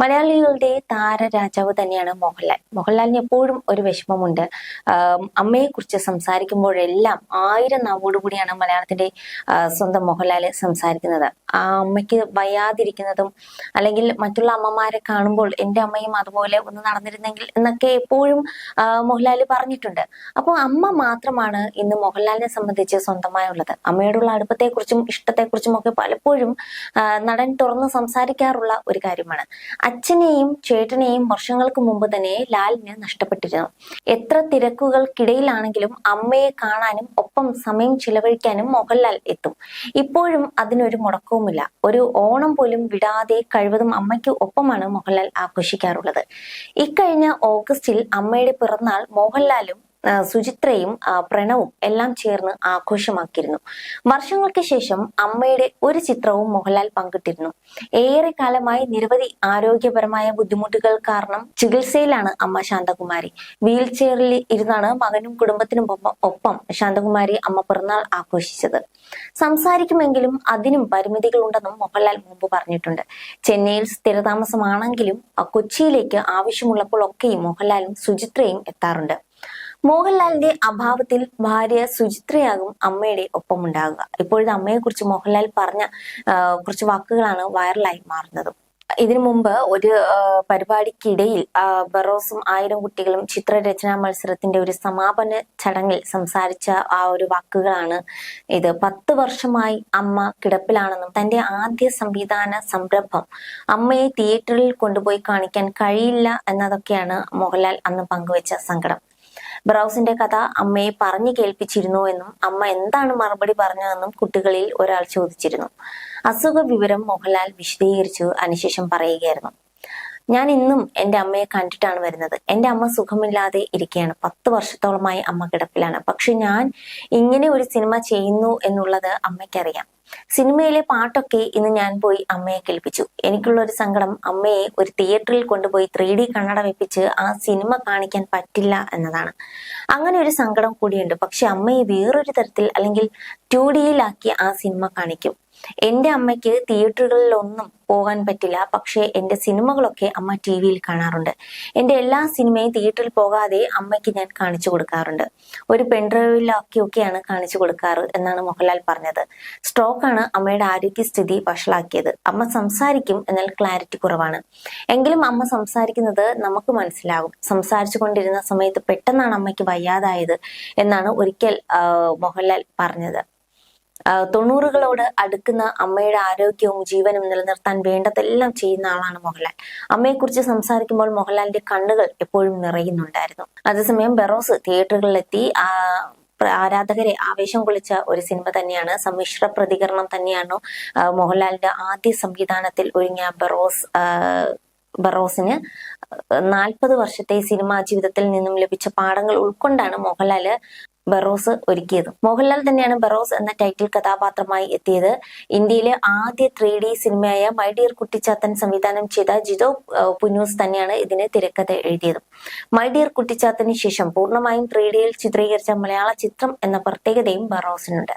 മലയാളികളുടെ താരരാജാവ് തന്നെയാണ് മോഹൻലാൽ. മോഹൻലാലിന് എപ്പോഴും ഒരു വിഷമമുണ്ട്. അമ്മയെ അമ്മയെക്കുറിച്ച് സംസാരിക്കുമ്പോഴെല്ലാം ആയിരം നാവോടുകൂടിയാണ് മലയാളത്തിന്റെ സ്വന്തം മോഹൻലാൽ സംസാരിക്കുന്നത്. ആ അമ്മയ്ക്ക് വയ്യാതിരിക്കുന്നതും അല്ലെങ്കിൽ മറ്റുള്ള അമ്മമാരെ കാണുമ്പോൾ എന്റെ അമ്മയും അതുപോലെ ഒന്ന് നടന്നിരുന്നെങ്കിൽ എന്നൊക്കെ എപ്പോഴും മോഹൻലാൽ പറഞ്ഞിട്ടുണ്ട്. അപ്പോൾ അമ്മ മാത്രമാണ് ഇന്ന് മോഹൻലാലിനെ സംബന്ധിച്ച് സ്വന്തമായുള്ളത്. അമ്മയോടുള്ള അടുപ്പത്തെക്കുറിച്ചും ഇഷ്ടത്തെക്കുറിച്ചും ഒക്കെ പലപ്പോഴും നടൻ തുറന്ന് സംസാരിക്കാറുള്ള ഒരു കാര്യമാണ്. അച്ഛനെയും ചേട്ടനെയും വർഷങ്ങൾക്ക് മുമ്പ് തന്നെ ലാലിന് നഷ്ടപ്പെട്ടിരുന്നു. എത്ര തിരക്കുകൾക്കിടയിലാണെങ്കിലും അമ്മയെ കാണാനും ഒപ്പം സമയം ചിലവഴിക്കാനും മോഹൻലാൽ എത്തും. ഇപ്പോഴും അതിനൊരു മുടക്കവുമില്ല. ഒരു ഓണം പോലും വിടാതെ കഴിവതും അമ്മയ്ക്ക് ഒപ്പമാണ് മോഹൻലാൽ ആഘോഷിക്കാറുള്ളത്. ഇക്കഴിഞ്ഞ ഓഗസ്റ്റിൽ അമ്മയുടെ പിറന്നാൾ മോഹൻലാലും സുചിത്രയും പ്രണവും എല്ലാം ചേർന്ന് ആഘോഷമാക്കിയിരുന്നു. വർഷങ്ങൾക്ക് ശേഷം അമ്മയുടെ ഒരു ചിത്രവും മോഹൻലാൽ പങ്കിട്ടിരുന്നു. ഏറെ കാലമായി നിരവധി ആരോഗ്യപരമായ ബുദ്ധിമുട്ടുകൾ കാരണം ചികിത്സയിലാണ് അമ്മ ശാന്തകുമാരി. വീൽ ചെയറിൽ ഇരുന്നാണ് മകനും കുടുംബത്തിനും ഒപ്പം- ശാന്തകുമാരി അമ്മ പിറന്നാൾ ആഘോഷിച്ചത്. സംസാരിക്കുമെങ്കിലും അതിനും പരിമിതികൾ ഉണ്ടെന്നും മോഹൻലാൽ മുമ്പ് പറഞ്ഞിട്ടുണ്ട്. ചെന്നൈയിൽ സ്ഥിരതാമസമാണെങ്കിലും കൊച്ചിയിലേക്ക് ആവശ്യമുള്ളപ്പോൾ ഒക്കെയും മോഹൻലാലും സുചിത്രയും എത്താറുണ്ട്. മോഹൻലാലിന്റെ അഭാവത്തിൽ ഭാര്യ സുചിത്രയാകും അമ്മയുടെ ഒപ്പം ഉണ്ടാകുക ഇപ്പോഴത്തെ അമ്മയെ കുറിച്ച് മോഹൻലാൽ പറഞ്ഞ കുറച്ച് വാക്കുകളാണ് വൈറലായി മാറുന്നത്. ഇതിനു മുമ്പ് ഒരു പരിപാടിക്കിടയിൽ ബറോസും ആയിരം കുട്ടികളും ചിത്രരചനാ മത്സരത്തിന്റെ ഒരു സമാപന ചടങ്ങിൽ സംസാരിച്ച ആ ഒരു വാക്കുകളാണ് ഇത്. പത്ത് വർഷമായി അമ്മ കിടപ്പിലാണെന്നും തന്റെ ആദ്യ സംവിധാന സംരംഭം അമ്മയെ തിയേറ്ററിൽ കൊണ്ടുപോയി കാണിക്കാൻ കഴിയില്ല എന്നതൊക്കെയാണ് മോഹൻലാൽ അന്ന് പങ്കുവച്ച സങ്കടം. ബ്രൗസിന്റെ കഥ അമ്മയെ പറഞ്ഞു കേൾപ്പിച്ചിരുന്നു എന്നും അമ്മ എന്താണ് മറുപടി പറഞ്ഞതെന്നും കുട്ടികളിൽ ഒരാൾ ചോദിച്ചിരുന്നു. അസുഖ വിവരം മോഹൻലാൽ വിശദീകരിച്ചു. അതിനുശേഷം പറയുകയായിരുന്നു. ഞാൻ ഇന്നും എന്റെ അമ്മയെ കണ്ടിട്ടാണ് വരുന്നത്. എന്റെ അമ്മ സുഖമില്ലാതെ ഇരിക്കുകയാണ്. പത്ത് വർഷത്തോളമായി അമ്മ കിടപ്പിലാണ്. പക്ഷെ ഞാൻ ഇങ്ങനെ ഒരു സിനിമ ചെയ്യുന്നു എന്നുള്ളത് അമ്മയ്ക്കറിയാം. സിനിമയിലെ പാട്ടൊക്കെ ഇന്ന് ഞാൻ പോയി അമ്മയെ കേൾപ്പിച്ചു. എനിക്കുള്ള ഒരു സങ്കടം അമ്മയെ ഒരു തിയേറ്ററിൽ കൊണ്ടുപോയി ത്രീ ഡി കണ്ണട വെപ്പിച്ച് ആ സിനിമ കാണിക്കാൻ പറ്റില്ല എന്നതാണ്. അങ്ങനെ ഒരു സങ്കടം കൂടിയുണ്ട്. പക്ഷെ അമ്മയെ വേറൊരു തരത്തിൽ അല്ലെങ്കിൽ ടു ഡിയിലാക്കി ആ സിനിമ കാണിക്കും. എന്റെ അമ്മയ്ക്ക് തിയേറ്ററുകളിലൊന്നും പോകാൻ പറ്റില്ല. പക്ഷേ എന്റെ സിനിമകളൊക്കെ അമ്മ ടി വിയിൽ കാണാറുണ്ട്. എന്റെ എല്ലാ സിനിമയും തിയേറ്ററിൽ പോകാതെ അമ്മയ്ക്ക് ഞാൻ കാണിച്ചു കൊടുക്കാറുണ്ട്. ഒരു പെൺഡ്രൈവിലൊക്കെ ഒക്കെയാണ് കാണിച്ചു കൊടുക്കാറ് എന്നാണ് മോഹൻലാൽ പറഞ്ഞത്. സ്ട്രോക്കാണ് അമ്മയുടെ ആരോഗ്യസ്ഥിതി വഷളാക്കിയത്. അമ്മ സംസാരിക്കും എന്നാൽ ക്ലാരിറ്റി കുറവാണ്. എങ്കിലും അമ്മ സംസാരിക്കുന്നത് നമുക്ക് മനസ്സിലാകും. സംസാരിച്ചു കൊണ്ടിരുന്ന സമയത്ത് പെട്ടെന്നാണ് അമ്മയ്ക്ക് വയ്യാതായത് എന്നാണ് ഒരിക്കൽ മോഹൻലാൽ പറഞ്ഞത്. തൊണ്ണൂറുകളോട് അടുക്കുന്ന അമ്മയുടെ ആരോഗ്യവും ജീവനും നിലനിർത്താൻ വേണ്ടതെല്ലാം ചെയ്യുന്ന ആളാണ് മോഹൻലാൽ. അമ്മയെക്കുറിച്ച് സംസാരിക്കുമ്പോൾ മോഹൻലാലിന്റെ കണ്ണുകൾ എപ്പോഴും നിറയുന്നുണ്ടായിരുന്നു. അതേസമയം ബെറോസ് തിയേറ്ററുകളിലെത്തി ആരാധകരെ ആവേശം കൊള്ളിച്ച ഒരു സിനിമ തന്നെയാണ് സമ്മിശ്ര പ്രതികരണം തന്നെയാണ് മോഹൻലാലിന്റെ ആദ്യ സംവിധാനത്തിൽ ഒരുങ്ങിയ ബെറോസ് ബറോസിന്. നാൽപ്പത് വർഷത്തെ സിനിമാ ജീവിതത്തിൽ നിന്നും ലഭിച്ച പാഠങ്ങൾ ഉൾക്കൊണ്ടാണ് മോഹൻലാൽ ബറോസ് ഒരുക്കിയത്. മോഹൻലാൽ തന്നെയാണ് ബറോസ് എന്ന ടൈറ്റിൽ കഥാപാത്രമായി എത്തിയത്. ഇന്ത്യയിലെ ആദ്യ ത്രീ ഡി സിനിമയായ മൈ ഡിയർ കുട്ടിച്ചാത്തൻ സംവിധാനം ചെയ്ത ജിതോ പുനൂസ് തന്നെയാണ് ഇതിന് തിരക്കഥ എഴുതിയത്. മൈ ഡിയർ കുട്ടിച്ചാത്തന് ശേഷം പൂർണമായും ത്രീ ഡിയിൽ ചിത്രീകരിച്ച മലയാള ചിത്രം എന്ന പ്രത്യേകതയും ബറോസിനുണ്ട്.